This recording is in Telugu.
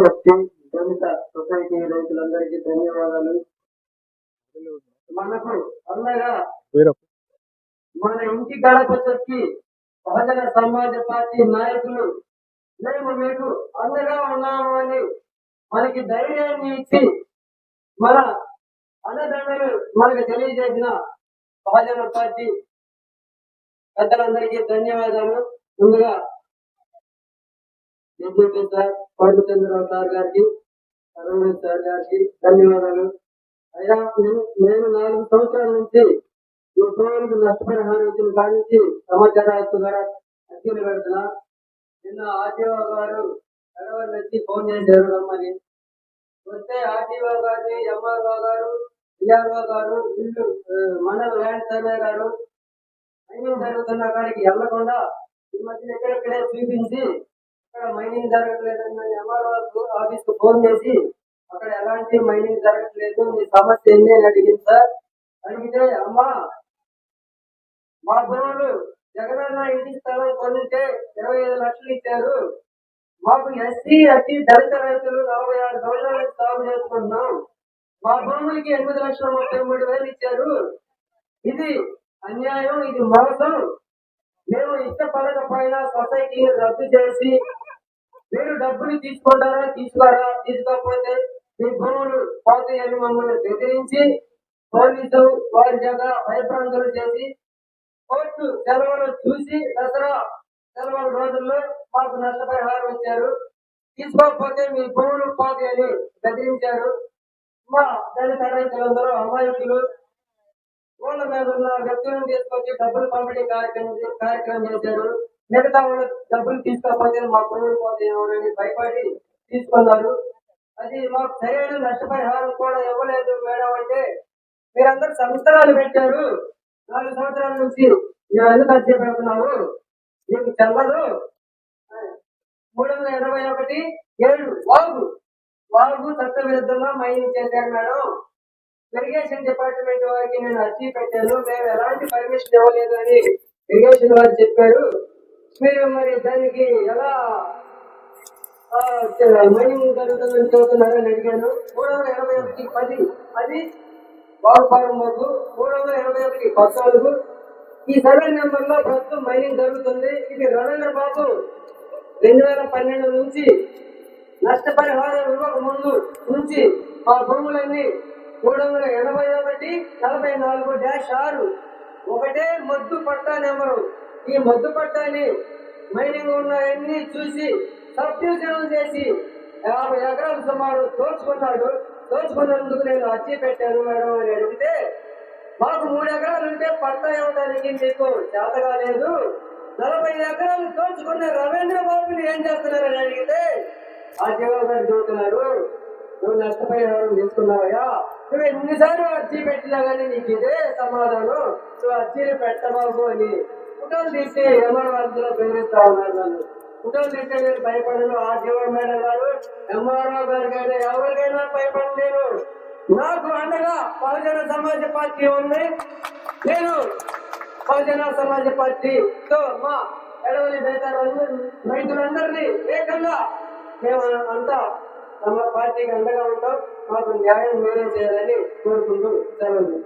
ఎస్టీ దళిత సొసైటీ రైతులందరికీ ధన్యవాదాలు. మనకు అందగా మన ఇంటి గడప తొక్కి బహుజన సమాజ పార్టీ నాయకులు మేము మీకు అండగా ఉన్నాము అని మనకి ధైర్యాన్ని ఇచ్చి మన అన్నదండలు మనకు తెలియజేసిన బహుజన పార్టీ పెద్దలందరికీ ధన్యవాదాలు. ముందుగా బీజేపీ సార్ కోటచంద్రరావు సార్ గారికి అరవింద్ సార్ గారికి ధన్యవాదాలు. అయ్యా నేను నేను నాలుగు సంవత్సరాల నుంచి ఈ భూములకు నష్టపరిహారం ఇచ్చిన కాడి నుంచి సమాచారాలు ద్వారా అర్జీలు పెడుతున్నా. నిన్న ఆర్టీఓ గారు ఎడవల్ వచ్చి ఫోన్ చేశారు రమ్మని. వస్తే ఆర్టీఓ గారిని ఎంఆర్ఓ గారు డిఆర్ఓ గారు వీళ్ళు ఆ, మండల ల్యాండ్ సర్వే గారు మైనింగ్ జరుగుతున్న కాడికి వెళ్ళకుండా ఈ మధ్యన ఎక్కడెక్కడే చూపించి అక్కడ మైనింగ్ జరగట్లేదని ఎంఆర్ఓ ఆఫీస్కు ఫోన్ చేసి అక్కడ ఎలాంటి మైనింగ్ జరగట్లేదు మీ సమస్య ఏంది? అని అడిగింది సార్. అడిగితే అమ్మా మా పిల్లలు జగనన్న ఇంటి స్థలం కొనితే ఇరవై ఐదు లక్షలు ఇచ్చారు. మాకు ఎస్సీ ఎస్టీ దళిత రైతులు నలభై ఆరు సంవత్సరాలకు సాగు చేసుకుంటున్నాం. మా భూములకి ఎనిమిది లక్షల ముప్పై మూడు వేలు ఇచ్చారు. ఇది అన్యాయం ఇది మోసం. మేము ఇష్టపడకపోయినా సొసైటీని రద్దు చేసి మీరు డబ్బులు తీసుకుంటారా తీసుకోరా తీసుకోకపోతే మీ భూములు పోతాయని మమ్మల్ని బెదిరించి పోలీసు వారి చేత భయభ్రాంతులు చేసి కోర్టు సెలవులు చూసి దసరా సెలవుల రోజుల్లో మాకు నష్టపరిహారం ఇచ్చారు. తీసుకోకపోతే మీ భూములు పోతాయని బెదిరించారు. మా దళిత రైతులందరూ అమాయకులు ఊళ్ళ మీద ఉన్న వ్యక్తులను తీసుకొచ్చి డబ్బులు పంపిణీ కార్యక్రమం కార్యక్రమం చేశారు. మిగతా వాళ్ళు డబ్బులు తీసుకోకపోతే మా పనులు పోతాయేమోనని భయపడి తీసుకున్నారు. అది మాకు సరైన నష్టపరిహారం కూడా ఇవ్వలేదు మేడం అంటే మీరందరూ సంవత్సరాలు పెట్టారు. నాలుగు సంవత్సరాల నుంచి మేము ఎందుకు అర్జీ పెడుతున్నాము మీకు చెల్లదు మూడు వందల ఇరవై ఒకటి ఏడు వాగు. వాగు చట్ట విరుద్ధంగా మైనింగ్ చేశారు మేడం. ఇరిగేషన్ డిపార్ట్మెంట్ వారికి నేను అర్జీ పెట్టాను. మేము ఎలాంటి పర్మిషన్ ఇవ్వలేదు అని ఇరిగేషన్ వారు చెప్పారు. మీరు మరి దానికి ఎలా మైనింగ్ జరుగుతుందని చెబుతున్నారని అడిగాను. మూడు వందల ఎనభై ఒకటి పది అది వాగుపాలెం వరకు మూడు వందల ఎనభై ఒకటి పద్నాలుగు. ఈ సర్వే నెంబర్లో ప్రస్తుతం మైనింగ్ జరుగుతుంది. ఇది రవీంద్ర బాబు రెండు వేల పన్నెండు నుంచి నష్టపరిహారం ఇవ్వక ముందు నుంచి మా భూములన్నీ మూడు వందల ఎనభై ఒకటి నలభై నాలుగు డాష్ ఆరు. ఒకటే మద్దు పట్టా నెంబరు. ఈ మద్దు పట్టాన్ని మైనింగ్ ఉన్నాయన్నీ చూసి సబ్డివిజన్ చేసి యాభై ఎకరాలు సుమారు దోచుకున్నాడు. దోచుకున్నందుకు నేను అర్జీ పెట్టాను మేడం అని అడిగితే మాకు మూడు ఎకరాలు ఉంటే పట్టా ఇవ్వడానికి మీకు చేత కాలేదు నలభై ఎకరాలు దోచుకున్న రవీంద్ర బాబుని ఏం చేస్తున్నారని అడిగితే ఆ జీవో చూస్తున్నారు. నువ్వు నష్టపరిహారం తీసుకున్నావయ్యా. నువ్వు ఎన్నిసార్లు అర్జీ పెట్టినా కానీ నీకు ఇదే సమాధానం. నువ్వు అర్జీలు పెట్టబాబు అని ఫోటోలు తీసి ఎవరి వద్దలో బెదిరిస్తా ఉన్నారు నన్ను. ఫోటోలు తీస్తే నేను భయపడను ఆ జీవో మేడం గారు ఎంఆర్ఓ గారికైనా ఎవరికైనా భయపడలేను నాకు అండగా బహుజన సమాజ పార్టీ ఉంది. నేను బహుజన సమాజ పార్టీతో మా ఎడవలి రైతులందరూ రైతులందరినీ ఏకంగా మేము అంతా తమ పార్టీకి అండగా ఉంటాం. మాకు న్యాయం మీరే చేయాలని కోరుకుంటూ సెలవు.